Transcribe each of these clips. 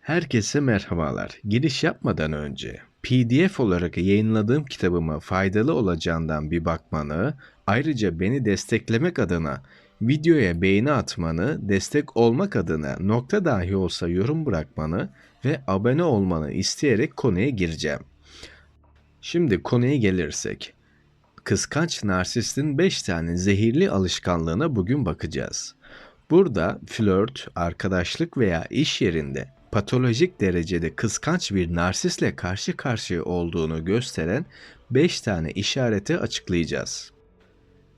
Herkese merhabalar. Giriş yapmadan önce PDF olarak yayınladığım kitabıma faydalı olacağından bir bakmanı, ayrıca beni desteklemek adına videoya beğeni atmanı, destek olmak adına nokta dahi olsa yorum bırakmanı ve abone olmanı isteyerek konuya gireceğim. Şimdi konuya gelirsek. Kıskanç narsistin 5 tane zehirli alışkanlığına bugün bakacağız. Burada flört, arkadaşlık veya iş yerinde patolojik derecede kıskanç bir narsisle karşı karşıya olduğunu gösteren 5 tane işareti açıklayacağız.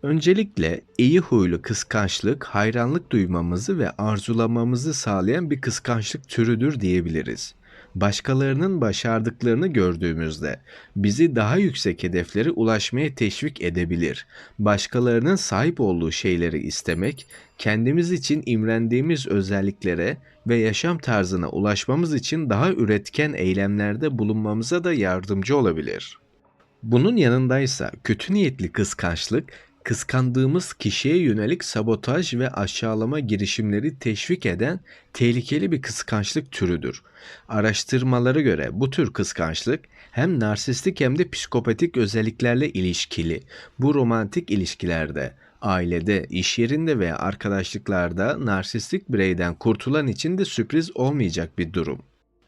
Öncelikle iyi huylu kıskançlık hayranlık duymamızı ve arzulamamızı sağlayan bir kıskançlık türüdür diyebiliriz. Başkalarının başardıklarını gördüğümüzde bizi daha yüksek hedeflere ulaşmaya teşvik edebilir. Başkalarının sahip olduğu şeyleri istemek, kendimiz için imrendiğimiz özelliklere ve yaşam tarzına ulaşmamız için daha üretken eylemlerde bulunmamıza da yardımcı olabilir. Bunun yanındaysa kötü niyetli kıskançlık kıskandığımız kişiye yönelik sabotaj ve aşağılama girişimleri teşvik eden tehlikeli bir kıskançlık türüdür. Araştırmalara göre bu tür kıskançlık hem narsistik hem de psikopatik özelliklerle ilişkili. Bu romantik ilişkilerde, ailede, iş yerinde veya arkadaşlıklarda narsistik bireyden kurtulan için de sürpriz olmayacak bir durum.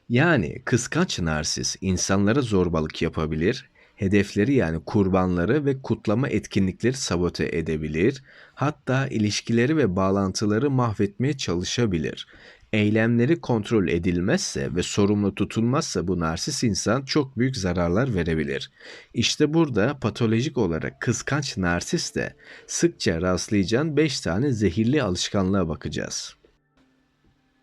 Yani kıskanç narsis insanlara zorbalık yapabilir, hedefleri yani kurbanları ve kutlama etkinlikleri sabote edebilir, hatta ilişkileri ve bağlantıları mahvetmeye çalışabilir. Eylemleri kontrol edilmezse ve sorumlu tutulmazsa bu narsis insan çok büyük zararlar verebilir. İşte burada patolojik olarak kıskanç narsis de sıkça rastlayacağın 5 tane zehirli alışkanlığa bakacağız.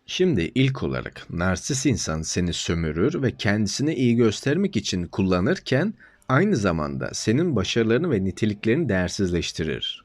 Şimdi ilk olarak narsis insan seni sömürür ve kendisini iyi göstermek için kullanırken aynı zamanda senin başarılarını ve niteliklerini değersizleştirir.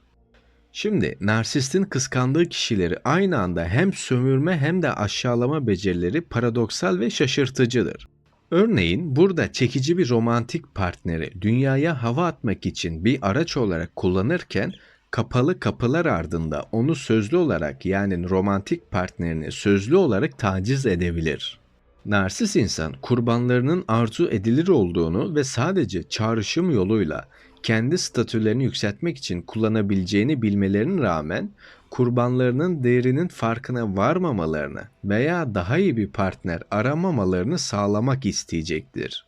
Şimdi narsistin kıskandığı kişileri aynı anda hem sömürme hem de aşağılama becerileri paradoksal ve şaşırtıcıdır. Örneğin burada çekici bir romantik partneri dünyaya hava atmak için bir araç olarak kullanırken kapalı kapılar ardında onu sözlü olarak yani romantik partnerini sözlü olarak taciz edebilir. Narsis insan kurbanlarının arzu edilir olduğunu ve sadece çağrışım yoluyla kendi statülerini yükseltmek için kullanabileceğini bilmelerine rağmen kurbanlarının değerinin farkına varmamalarını veya daha iyi bir partner aramamalarını sağlamak isteyecektir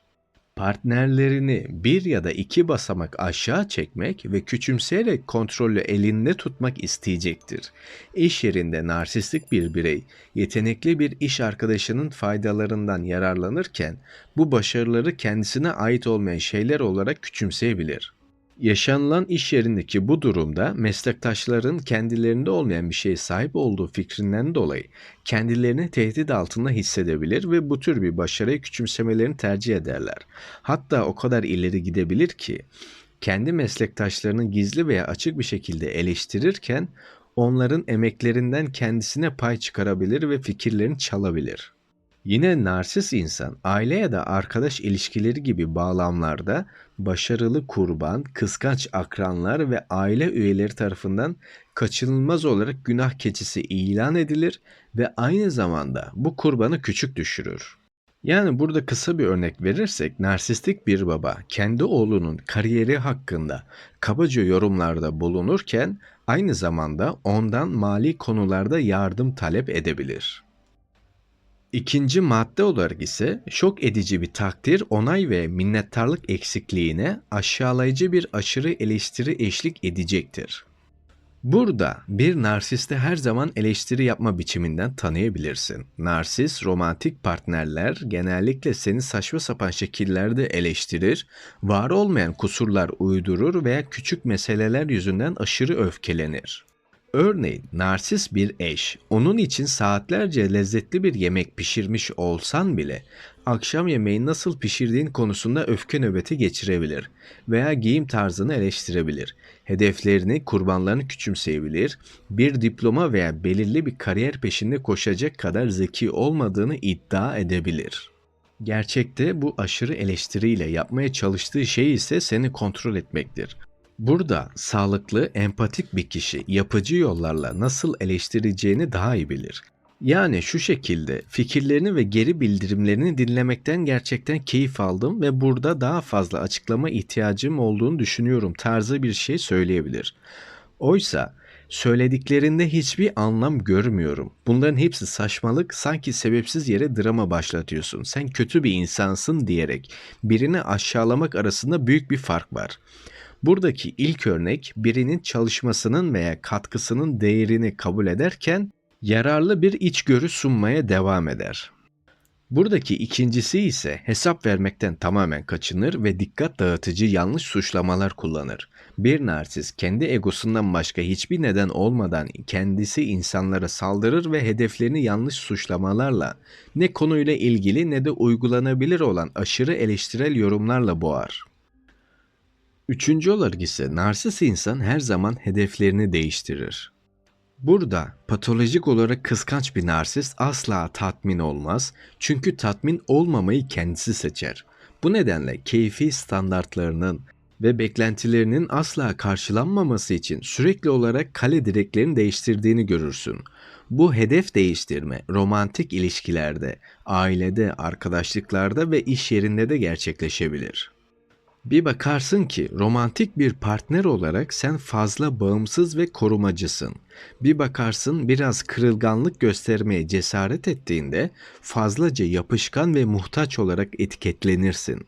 partnerlerini bir ya da iki basamak aşağı çekmek ve küçümseyerek kontrolü elinde tutmak isteyecektir. İş yerinde narsistik bir birey, yetenekli bir iş arkadaşının faydalarından yararlanırken bu başarıları kendisine ait olmayan şeyler olarak küçümseyebilir. Yaşanılan iş yerindeki bu durumda meslektaşların kendilerinde olmayan bir şeye sahip olduğu fikrinden dolayı kendilerini tehdit altında hissedebilir ve bu tür bir başarıyı küçümsemelerini tercih ederler. Hatta o kadar ileri gidebilir ki kendi meslektaşlarını gizli veya açık bir şekilde eleştirirken onların emeklerinden kendisine pay çıkarabilir ve fikirlerini çalabilir. Yine narsis insan aile ya da arkadaş ilişkileri gibi bağlamlarda başarılı kurban, kıskanç akranlar ve aile üyeleri tarafından kaçınılmaz olarak günah keçisi ilan edilir ve aynı zamanda bu kurbanı küçük düşürür. Yani burada kısa bir örnek verirsek narsistik bir baba kendi oğlunun kariyeri hakkında kabaca yorumlarda bulunurken aynı zamanda ondan mali konularda yardım talep edebilir. İkinci madde olarak ise şok edici bir takdir, onay ve minnettarlık eksikliğine aşağılayıcı bir aşırı eleştiri eşlik edecektir. Burada bir narsiste her zaman eleştiri yapma biçiminden tanıyabilirsin. Narsis, romantik partnerler genellikle seni saçma sapan şekillerde eleştirir, var olmayan kusurlar uydurur veya küçük meseleler yüzünden aşırı öfkelenir. Örneğin narsis bir eş, onun için saatlerce lezzetli bir yemek pişirmiş olsan bile akşam yemeği nasıl pişirdiğin konusunda öfke nöbeti geçirebilir veya giyim tarzını eleştirebilir. Hedeflerini, kurbanlarını küçümseyebilir, bir diploma veya belirli bir kariyer peşinde koşacak kadar zeki olmadığını iddia edebilir. Gerçekte bu aşırı eleştiriyle yapmaya çalıştığı şey ise seni kontrol etmektir. Burada sağlıklı, empatik bir kişi yapıcı yollarla nasıl eleştireceğini daha iyi bilir. Yani şu şekilde fikirlerini ve geri bildirimlerini dinlemekten gerçekten keyif aldım ve burada daha fazla açıklama ihtiyacım olduğunu düşünüyorum tarzı bir şey söyleyebilir. Oysa söylediklerinde hiçbir anlam görmüyorum. Bunların hepsi saçmalık, sanki sebepsiz yere drama başlatıyorsun. Sen kötü bir insansın diyerek birini aşağılamak arasında büyük bir fark var. Buradaki ilk örnek birinin çalışmasının veya katkısının değerini kabul ederken yararlı bir içgörü sunmaya devam eder. Buradaki ikincisi ise hesap vermekten tamamen kaçınır ve dikkat dağıtıcı yanlış suçlamalar kullanır. Bir narsist kendi egosundan başka hiçbir neden olmadan kendisi insanlara saldırır ve hedeflerini yanlış suçlamalarla ne konuyla ilgili ne de uygulanabilir olan aşırı eleştirel yorumlarla boğar. Üçüncü olarak ise narsist insan her zaman hedeflerini değiştirir. Burada patolojik olarak kıskanç bir narsist asla tatmin olmaz çünkü tatmin olmamayı kendisi seçer. Bu nedenle keyfi standartlarının ve beklentilerinin asla karşılanmaması için sürekli olarak kale direklerini değiştirdiğini görürsün. Bu hedef değiştirme romantik ilişkilerde, ailede, arkadaşlıklarda ve iş yerinde de gerçekleşebilir. Bir bakarsın ki romantik bir partner olarak sen fazla bağımsız ve korumacısın. Bir bakarsın biraz kırılganlık göstermeye cesaret ettiğinde fazlaca yapışkan ve muhtaç olarak etiketlenirsin.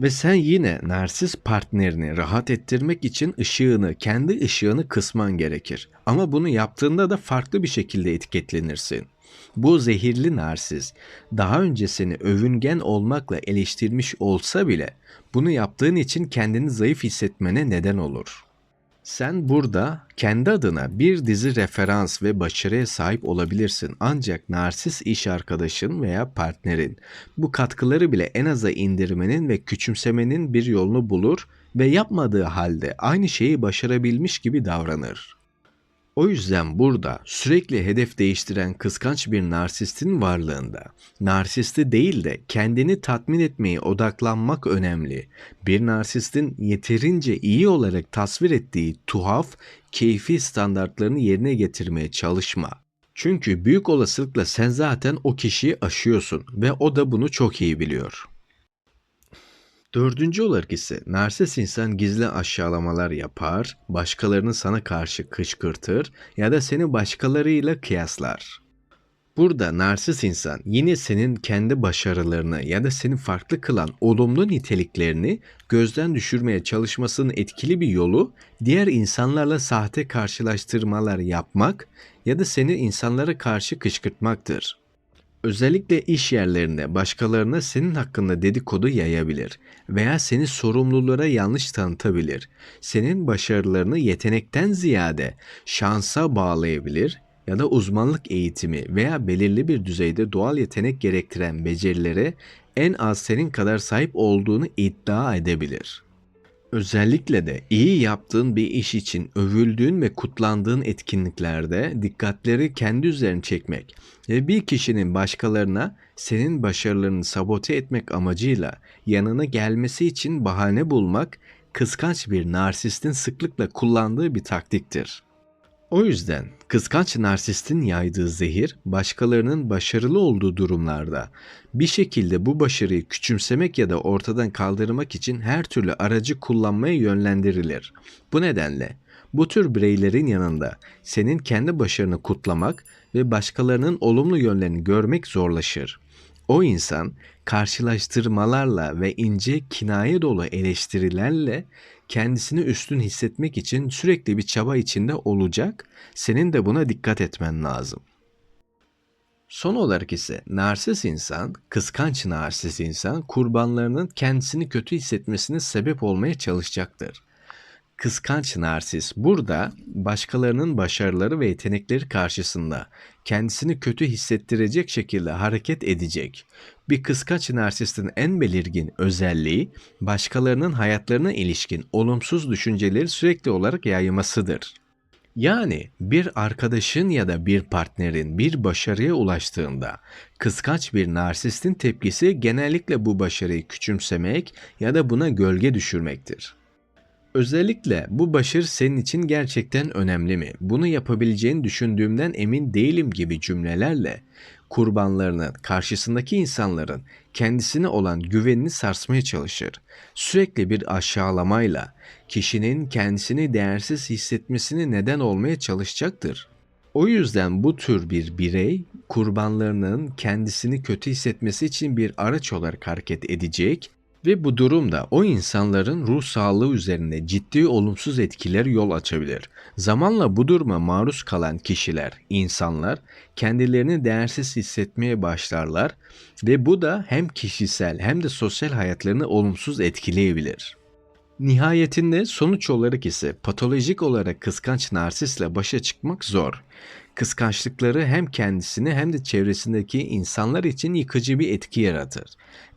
Ve sen yine narsist partnerini rahat ettirmek için ışığını, kendi ışığını kısman gerekir. Ama bunu yaptığında da farklı bir şekilde etiketlenirsin. Bu zehirli narsiz daha önce seni övüngen olmakla eleştirmiş olsa bile bunu yaptığın için kendini zayıf hissetmene neden olur. Sen burada kendi adına bir dizi referans ve başarıya sahip olabilirsin ancak narsis iş arkadaşın veya partnerin bu katkıları bile en aza indirmenin ve küçümsemenin bir yolunu bulur ve yapmadığı halde aynı şeyi başarabilmiş gibi davranır. O yüzden burada sürekli hedef değiştiren kıskanç bir narsistin varlığında narsisti değil de kendini tatmin etmeye odaklanmak önemli. Bir narsistin yeterince iyi olarak tasvir ettiği tuhaf, keyfi standartlarını yerine getirmeye çalışma. Çünkü büyük olasılıkla sen zaten o kişiyi aşıyorsun ve o da bunu çok iyi biliyor. Dördüncü olarak ise narsist insan gizli aşağılamalar yapar, başkalarını sana karşı kışkırtır ya da seni başkalarıyla kıyaslar. Burada narsist insan yine senin kendi başarılarını ya da seni farklı kılan olumlu niteliklerini gözden düşürmeye çalışmasının etkili bir yolu diğer insanlarla sahte karşılaştırmalar yapmak ya da seni insanlara karşı kışkırtmaktır. Özellikle iş yerlerinde başkalarına senin hakkında dedikodu yayabilir veya seni sorumlulara yanlış tanıtabilir. Senin başarılarını yetenekten ziyade şansa bağlayabilir ya da uzmanlık eğitimi veya belirli bir düzeyde doğal yetenek gerektiren becerilere en az senin kadar sahip olduğunu iddia edebilir. Özellikle de iyi yaptığın bir iş için övüldüğün ve kutlandığın etkinliklerde dikkatleri kendi üzerine çekmek ve bir kişinin başkalarına senin başarılarını sabote etmek amacıyla yanına gelmesi için bahane bulmak kıskanç bir narsistin sıklıkla kullandığı bir taktiktir. O yüzden kıskanç narsistin yaydığı zehir başkalarının başarılı olduğu durumlarda bir şekilde bu başarıyı küçümsemek ya da ortadan kaldırmak için her türlü aracı kullanmaya yönlendirilir. Bu nedenle bu tür bireylerin yanında senin kendi başarını kutlamak ve başkalarının olumlu yönlerini görmek zorlaşır. O insan karşılaştırmalarla ve ince kinaye dolu eleştirilerle kendisini üstün hissetmek için sürekli bir çaba içinde olacak. Senin de buna dikkat etmen lazım. Son olarak ise narsist insan, kıskanç narsist insan kurbanlarının kendisini kötü hissetmesine sebep olmaya çalışacaktır. Kıskanç narsist burada başkalarının başarıları ve yetenekleri karşısında kendisini kötü hissettirecek şekilde hareket edecek. Bir kıskanç narsistin en belirgin özelliği başkalarının hayatlarına ilişkin olumsuz düşünceleri sürekli olarak yaymasıdır. Yani bir arkadaşın ya da bir partnerin bir başarıya ulaştığında kıskanç bir narsistin tepkisi genellikle bu başarıyı küçümsemek ya da buna gölge düşürmektir. Özellikle bu başarı senin için gerçekten önemli mi? Bunu yapabileceğini düşündüğümden emin değilim gibi cümlelerle kurbanlarının, karşısındaki insanların kendisine olan güvenini sarsmaya çalışır. Sürekli bir aşağılamayla kişinin kendisini değersiz hissetmesine neden olmaya çalışacaktır. O yüzden bu tür bir birey kurbanlarının kendisini kötü hissetmesi için bir araç olarak hareket edecek ve bu durumda o insanların ruh sağlığı üzerinde ciddi olumsuz etkiler yol açabilir. Zamanla bu duruma maruz kalan kişiler, insanlar kendilerini değersiz hissetmeye başlarlar ve bu da hem kişisel hem de sosyal hayatlarını olumsuz etkileyebilir. Nihayetinde sonuç olarak ise patolojik olarak kıskanç narsistle başa çıkmak zor. Kıskançlıkları hem kendisini hem de çevresindeki insanlar için yıkıcı bir etki yaratır.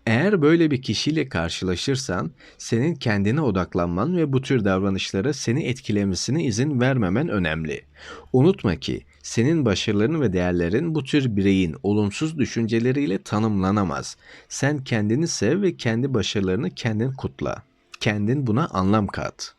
Eğer böyle bir kişiyle karşılaşırsan senin kendine odaklanman ve bu tür davranışlara seni etkilemesine izin vermemen önemli. Unutma ki senin başarıların ve değerlerin bu tür bireyin olumsuz düşünceleriyle tanımlanamaz. Sen kendini sev ve kendi başarılarını kendin kutla. Kendin buna anlam kat.